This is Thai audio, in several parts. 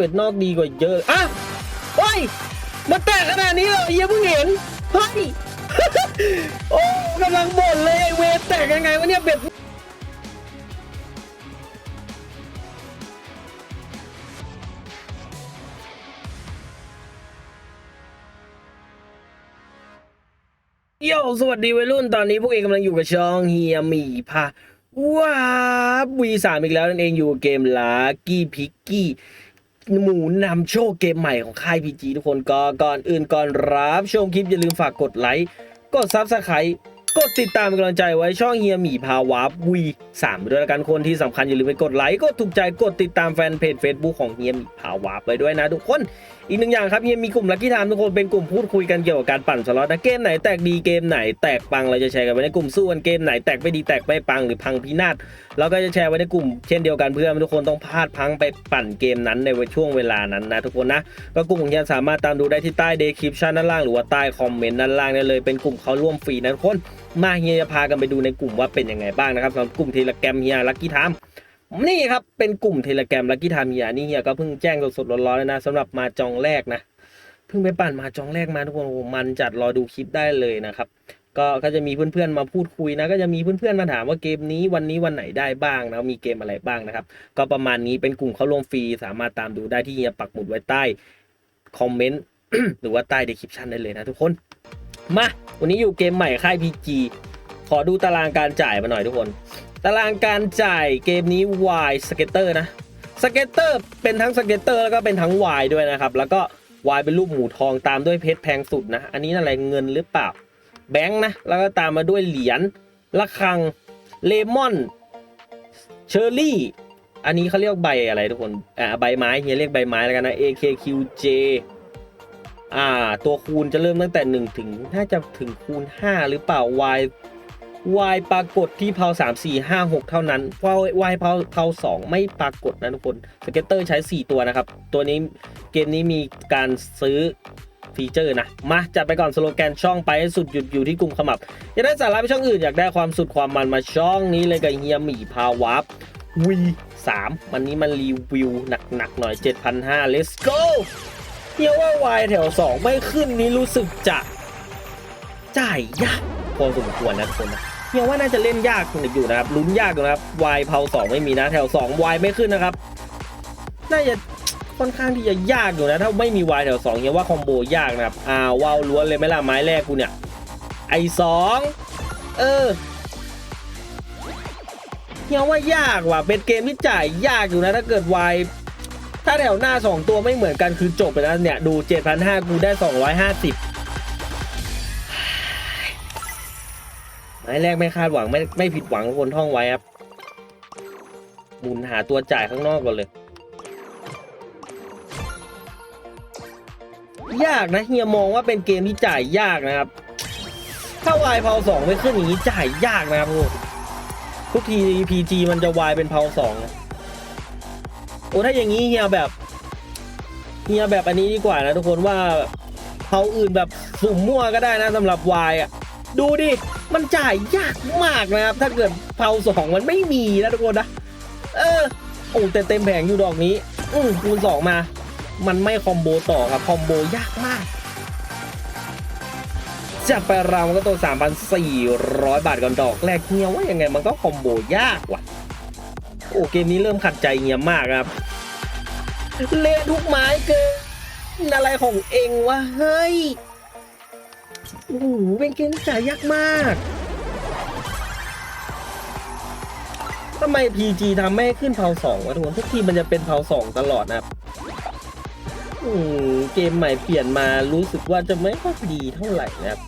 เวทนอกดีกว่าเยอะอะเฮ้ยมันแตกขนาดนี้เหรอเฮียเพิ่งเห็นเฮ้ยโอ้กำลังบ่นเลยไอเวทแตกยังไงวะเนี่ยเบ็ดโยสวัสดีวัยรุ่นตอนนี้พวกเองกำลังอยู่กับช่องเฮียหมีพาว้าวีสามอีกแล้วนั่นเองอยู่เกมลากี้พิกกี้ หมูนำโชคเกมใหม่ของค่ายพีจีทุกคนก็ก่อนอื่นก่อนรับชมคลิปอย่าลืมฝากกดไลค์กดซับสไครต์ กดติดตามกำลังใจไว้ช่องเฮียหมีพาวาร์วีสามด้วยละกันคนที่สำคัญอย่าลืมไปกดไลค์กดถูกใจกดติดตามแฟนเพจ Facebook ของเฮียหมีพาวาร์ไปด้วยนะทุกคนอีกหนึ่งอย่างครับเฮียมีกลุ่มลักกี้ไทม์ทุกคนเป็นกลุ่มพูดคุยกันเกี่ยวกับการปั่นสล็อตนะเกมไหนแตกดีเกมไหนแตกปังเราจะแชร์กันไว้ในกลุ่มสู้กันเกมไหนแตกไม่ดีแตกไม่ปังหรือพังพินาศเราก็จะแชร์ไว้ในกลุ่มเช่นเดียวกันเพื่อไม่ทุกคนต้องพลาดพังไปปั่นเกมนั้นในช่วงเวลานั้นนะทุกคนนะก็กลุ่มของเฮียสามารถตามดูได้ที่ใต้เดคริปชันด้านล่างหรือว่าใต้คอมเมนต์ด้านล่างได้เลยเป็นกลุ่มเขาร่วมฟรีนะทุกคน มาเฮียจะพากันไปดูในกลุ่มว่าเป็นยังไงบ้างนะครับสำหรับกลุ่มเทเลแกรมเฮียลักกี้ไทม์นี่ครับเป็นกลุ่มเทเลแกรมลักกี้ไทม์เฮียนี่เฮียก็เพิ่งแจ้งสดๆร้อนๆเลยนะสำหรับมาจองแรกนะเพิ่งไปปั่นมาจองแรกมาทุกคนโอ้โหมันจัดรอดูคลิปได้เลยนะครับก็ก็จะมีเพื่อนๆมาพูดคุยนะ ก็จะมีเพื่อนๆมาถามว่าเกมนี้วันนี้วันไหนได้บ้างนะมีเกมอะไรบ้างนะครับ ก็ประมาณนี้เป็นกลุ่มเข้าร่วมฟรีสามารถตามดูได้ที่เฮียปักหมุดไว้ใต้คอมเมนต์หรือว่าใต้ description ได้เลยนะทุกคน มาวันนี้อยู่เกมใหม่ค่าย PG ขอดูตารางการจ่ายมาหน่อยทุกคน ตารางการจ่ายเกมนี้ Y Skater นะสเก็ตเตอร์เป็นทั้งสเก็ตเตอร์แล้วก็เป็นทั้ง Y ด้วยนะครับ แล้วก็ Y เป็นรูปหมูทองตามด้วยเพชรแพงสุดนะ อันนี้อะไรเงินหรือเปล่า แบงค์นะ แล้วก็ตามมาด้วยเหรียญละคังเลมอนเชอร์รี่อันนี้เขาเรียกใบอะไรทุกคนอ่าใบไม้เฮียเรียกใบไม้แล้วกันนะ AKQJ อ่าตัวคูณจะเริ่มตั้งแต่ 1 ถึงน่าจะถึงคูณ 5 หรือเปล่า Y Y ปรากฏที่เพา3 4 5 6 เท่านั้นเพราะ Y เพาเพา2ไม่ปรากฏนะทุกคนสเก็ตเตอร์ใช้ 4 ตัวนะครับ ตัวนี้เกมนี้มีการซื้อฟีเจอร์นะ มาจัดไปก่อนสโลแกนช่องไปสุดหยุดอยู่ที่กลุ่มขมับ อยากได้สาระไปช่องอื่นอยากได้ความสุดความมันมาช่องนี้เลยกับเฮียหมี่พาวับ V3 วันนี้มันรีวิวหนักๆหน่อย 7,500 let's go เฮียว่า Y แถว2ไม่ขึ้นนี้รู้สึกจะจ่ายยากพอสมควรนะคนนะเฮียว่าน่าจะเล่นยากอยู่นะครับลุ้นยากอยู่นะครับ Y เพาสองไม่มีนะ แถว2 Y ไม่ขึ้นนะครับ น่าจะค่อนข้างที่จะยากอยู่นะ ถ้าไม่มี Y แถว2เฮียว่าคอมโบยากนะครับอ้าวว้าวล้วนเลยไหมล่ะไม้แรกกูเนี่ยไอสองเออเฮียว่ายากว่ะเป็นเกมที่จ่ายยากอยู่นะถ้าเกิด Y ถ้าแถวหน้า 2 ตัวไม่เหมือนกันคือจบไปแล้วเนี่ย ดู 7,500กูได้ 250ไม้แรกไม่คาดหวังไม่ไม่ผิดหวังคนท่องไว้ครับหมุนหาตัวจ่ายข้างนอกก่อนเลย ยากนะเฮียมองว่าเป็นเกมที่จ่ายยากนะครับ ถ้าวายเพาสองไม่ขึ้นอย่างนี้จ่ายยากนะครับทุกทุกที PG มันจะวายเป็นเพาสองนะ โอ้ถ้าอย่างนี้เฮียแบบเฮียแบบอันนี้ดีกว่านะทุกคนว่าเพาอื่นแบบสุ่มมั่วก็ได้นะสำหรับวายอะดูดิมันจ่ายยากมากนะครับ ถ้าเกิดเพาสองมันไม่มีนะทุกคนนะเออโอ้แต่เต็มแผงอยู่ดอกนี้ อืมคูณสองมา มันไม่คอมโบต่อครับคอมโบยากมากจะไปเรามันก็ตัว 3,400 บาทก่อนดอกแรกเงียว่ายังไงมันก็คอมโบยากว่ะ โอ้เกมนี้เริ่มขัดใจเงียมากครับ เล่นทุกไม้เกินอะไรของเองวะเฮ้ยโอ้โหเป็นเกมที่จ่ายยากมากทำไม PG ทำไม่ขึ้นเพาสองวะทุกคนทุกทีมันจะเป็นเพาสองตลอดนะครับอืมเกมใหม่เปลี่ยนมารู้สึกว่าจะไม่ค่อยดีเท่าไหร่นะครับ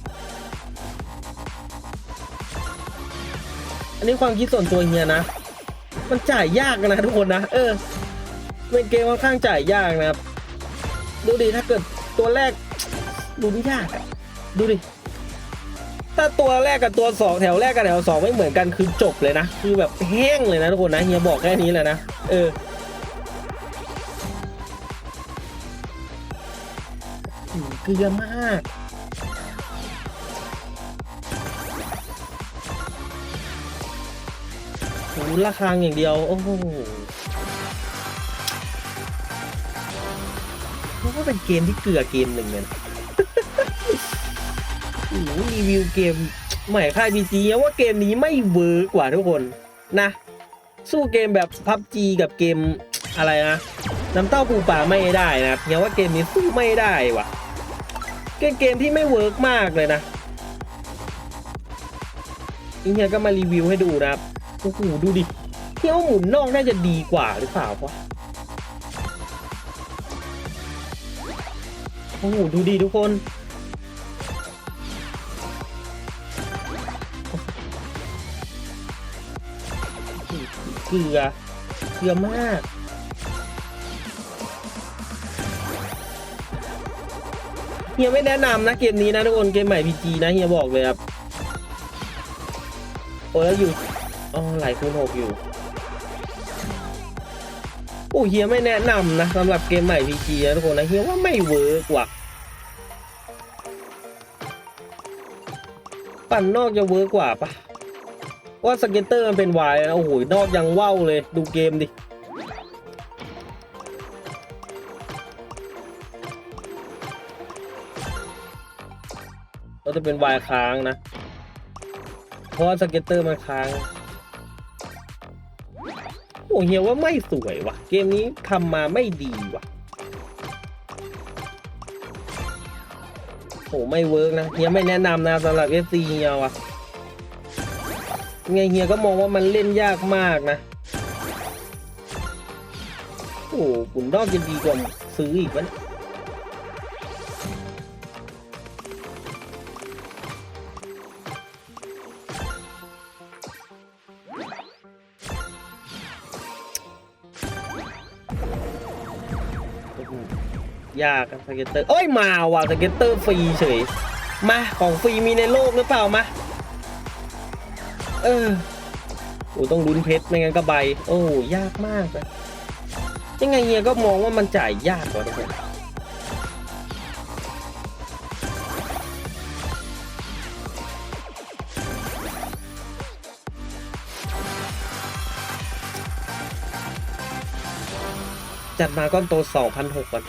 อันนี้ความคิดส่วนตัวเฮียนะ มันจ่ายยากนะทุกคนนะ เออเป็นเกมค่อนข้างจ่ายยากนะครับ ดูดิถ้าเกิดตัวแรกดูไม่ยากอะดูดิ ถ้าตัวแรกกับตัวสองแถวแรกกับแถวสองไม่เหมือนกันคือจบเลยนะ คือแบบแห้งเลยนะทุกคนนะเฮียบอกแค่นี้เลยนะ เอออืมเกลือมาก โหระคางอย่างเดียว โอ้โหว่าเป็นเกมที่เกลือเกมหนึ่งเลยนะโอ้โหรีวิวเกมใหม่ค่ายพีจีว่าเกมนี้ไม่เวิร์กกว่าทุกคนนะ สู้เกมแบบพับจีกับเกมอะไรนะน้ำเต้าปูป่าไม่ได้นะครับเนี่ยว่าเกมนี้สู้ไม่ได้ว่ะเกมเกมที่ไม่เวิร์กมากเลยนะอีเฮียก็มารีวิวให้ดูนะครับ โอ้โหดูดิเที่ยวหมุนนอกน่าจะดีกว่าหรือเปล่าวะโอ้โหดูดิทุกคน เกลือ เกลือมากเฮียไม่แนะนำนะเกมนี้นะทุกคนเกมใหม่พีจีนะเฮียบอกเลยครับโอ้แล้วอยู่ อ๋อหลายคูณหกอยู่โอ้เฮียไม่แนะนำนะสำหรับเกมใหม่พีจีนะทุกคนนะเฮียว่าไม่เวิร์กว่ะปั่นนอกจะเวิร์กกว่าปะว่าสเก็ตเตอร์มันเป็นวายนะโอ้โหนอกยังว่าวเลยดูเกมดิก็จะเป็นวายค้างนะ เพราะว่าสเก็ตเตอร์มันค้าง โอ้เฮียว่าไม่สวยว่ะ เกมนี้ทำมาไม่ดีว่ะโอ้ไม่เวิร์กนะเฮียไม่แนะนำนะสำหรับ FC เฮียว่ะไงเฮียก็มองว่ามันเล่นยากมากนะ โอ้ขุนนอกจะดีกว่าซื้ออีกวะเนี่ย ยากสเก็ตเตอร์โอ้ยมาว่ะสเก็ตเตอร์ฟรีเฉยมาของฟรีมีในโลกหรือเปล่ามาเออโอ้ต้องลุ้นเพชรไม่งั้นก็ใบ โอ้ยากมากนะยังไงเฮียก็มองว่ามันจ่ายยากกว่าทุกคนจัดมาก้อนโตสองพันหกก่อน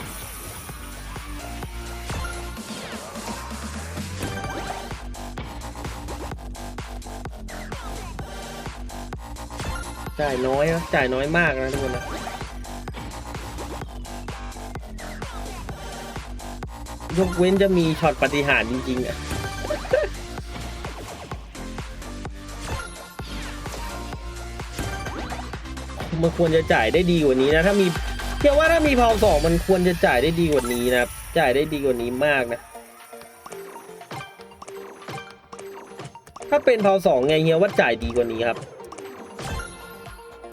จ่ายน้อยนะจ่ายน้อยมากนะทุกคนนะยกเว้นจะมีช็อตปฏิหารจริงๆอะมันควรจะจ่ายได้ดีกว่านี้นะ ถ้ามีเชื่อว่าถ้ามีพาวสองมันควรจะจ่ายได้ดีกว่านี้นะจ่ายได้ดีกว่านี้มากนะ ถ้าเป็นพาวสองไงเฮียว่าจ่ายดีกว่านี้ครับ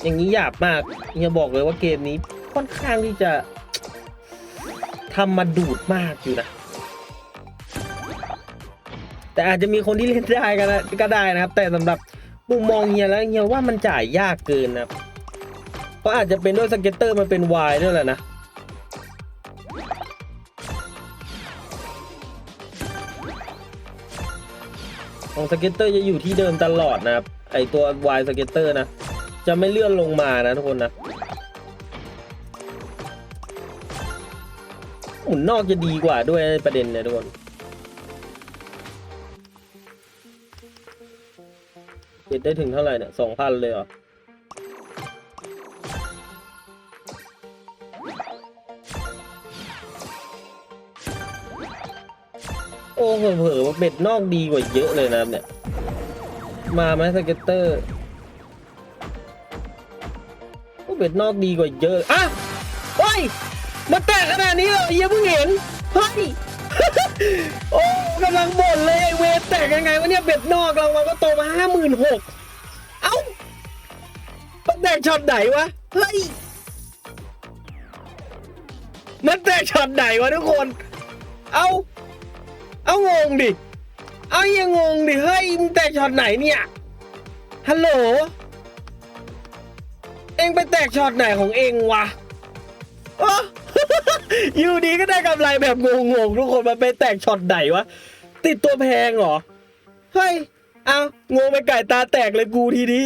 อย่างนี้หยาบมากเฮียบอกเลยว่าเกมนี้ค่อนข้างที่จะทำมาดูดมากอยู่นะ แต่อาจจะมีคนที่เล่นได้ก็ได้ก็ได้นะครับ แต่สำหรับมุมมองเฮียแล้วเฮียว่ามันจ่ายยากเกินนะเพราะอาจจะเป็นด้วยสเก็ตเตอร์มันเป็นวายด้วยแหละนะของสเก็ตเตอร์จะอยู่ที่เดิมตลอดนะครับ ไอตัววายสเก็ตเตอร์นะ จะไม่เลื่อนลงมานะทุกคนนะหมุนนอกจะดีกว่าด้วยประเด็นเนี่ยทุกคนเก็บได้ถึงเท่าไหร่เนี่ยสองพันเลยเหรอโอ้เผลอๆว่าเบ็ดนอกดีกว่าเยอะเลยนะเนี่ย มาไหมสเก็ตเตอร์ เบ็ดนอกดีกว่าเยอะอะโอ้ยมาแตกขนาดนี้เหรอเฮียเพิ่งเห็นเฮ้ยโอ้กำลังบ่นเลยไอเวทแตกยังไงวะเนี่ยเบ็ดนอกเรามันก็โตมาห้าหมื่นหกเอ้ามันแตกช็อตไหนวะเฮ้ยมันแตกช็อตไหนวะทุกคน เอ้าเอางงดิ เอายังงงดิ เฮ้ยมึงแตกช็อตไหนเนี่ย ฮัลโหล องไปแตกช็อตไหนของเองวะอยู่ดีก็ได้กำไรแบบงงๆทุกคนมันไปแตกช็อตไหนวะ ติดตัวแพงเหรอ เฮ้ย เอางงไปไก่ตาแตกเลยกูทีนี้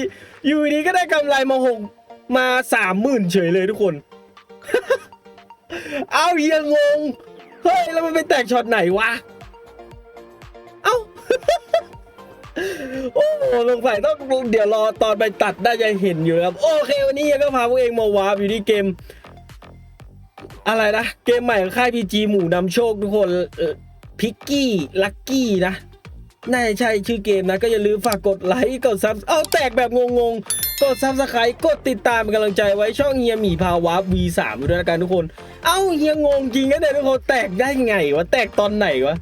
อยู่ดีก็ได้กำไรมาหกมาสามหมื่นเฉยเลยทุกคน เอาเฮียงง เฮ้ย แล้วมันไปแตกช็อตไหนวะ โอ้โหสงสัยต้องเดี๋ยวรอตอนไปตัดได้จะเห็นอยู่ครับ โอเควันนี้เฮียก็พาพวกเองมาวาร์ปอยู่ที่เกม อะไรนะ เกมใหม่ของค่ายพีจีหมู่นำโชคทุกคนพิกกี้ลักกี้นะน่าจะใช่ชื่อเกมนะ ก็อย่าลืมฝากกดไลค์กดซับเอาแตกแบบงงๆ กดซับสไครต์กดติดตามเป็นกำลังใจไว้ช่องเฮียหมีพาวาร์ป V3 ด้วยนะกันทุกคน เอ้าเฮียงงจริงนะเนี่ยทุกคนแตกได้ไงวะแตกตอนไหนวะ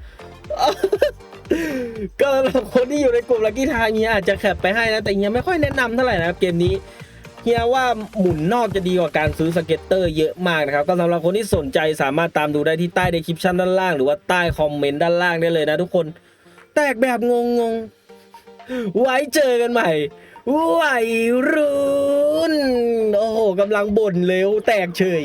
ก็สำหรับคนที่อยู่ในกลุ่มลักกี้ทางเฮียอาจจะแคปไปให้นะ แต่เฮียไม่ค่อยแนะนำเท่าไหร่นะครับเกมนี้เฮียว่าหมุนนอกจะดีกว่าการซื้อสเก็ตเตอร์เยอะมากนะครับ ก็สำหรับคนที่สนใจสามารถตามดูได้ที่ใต้ในคลิปชั่นด้านล่าง หรือว่าใต้คอมเมนต์ด้านล่างได้เลยนะทุกคน แตกแบบงงๆ ไว้เจอกันใหม่วัยรุ่น โอ้โหกำลังบ่นเร็วแตกเฉย